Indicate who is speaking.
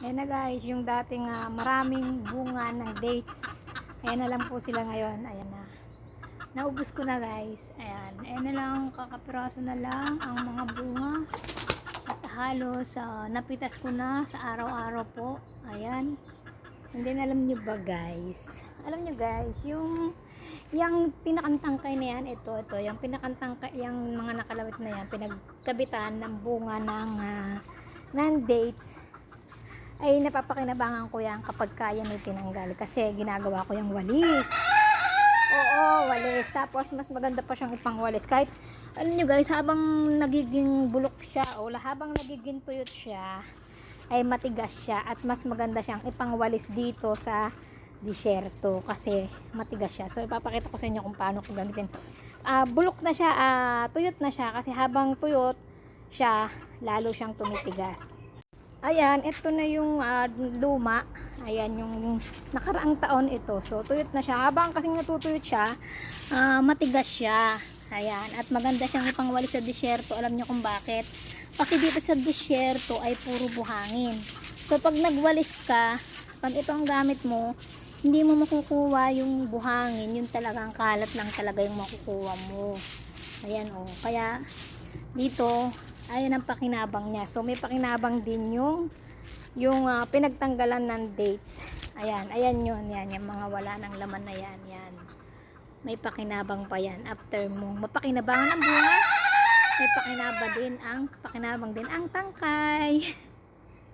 Speaker 1: Ayan na guys, yung dating ah, maraming bunga ng dates. Ayan na lang po sila ngayon. Ayan na. Naubos ko na guys. Ayan. Ayan na lang, kakapiraso na lang ang mga bunga. At halos ah, napitas ko na sa araw-araw po. Ayan. And then alam nyo ba guys? Alam nyo guys, yung yung pinakantangkay na yan, ito, ito, yung pinakantangkay, yung mga nakalawit na yan, pinagkabitan ng bunga ng, ah, ng dates, ay napapakinabangan ko yan kapag kaya may tinanggal kasi ginagawa ko yung walis. Oo, walis. Tapos mas maganda pa siyang ipang walis. Kahit, alam nyo guys, habang nagiging bulok siya o habang nagiging tuyot siya, ay matigas siya at mas maganda siyang ipangwalis dito sa disyerto kasi matigas siya. So ipapakita ko sa inyo kung paano ko gamitin. Ah, bulok na siya, ah, tuyot na siya kasi habang tuyot siya, lalo siyang tumitigas. Ayan, ito na yung ah, luma. Ayan, yung nakaraang taon ito. So, tuyot na siya. Habang kasing natutuyot siya, ah, matigas siya. Ayan, at maganda siyang ipangwalis sa disyerto. Alam niyo kung bakit? Kasi dito sa disyerto ay puro buhangin. So, pag nagwalis ka, pag ito ang gamit mo, hindi mo makukuha yung buhangin. Yung talagang kalat lang talaga yung makukuha mo. Ayan, oh. Kaya, dito, ayan ang pakinabang niya. So, may pakinabang din yung yung ah, pinagtanggalan ng dates. Ayan, ayan yun. Yan, yung mga wala ng laman na yan. Yan. May pakinabang pa yan. After mo, mapakinabangan ng bunga, may pakinaba din ang, pakinabang din ang tangkay.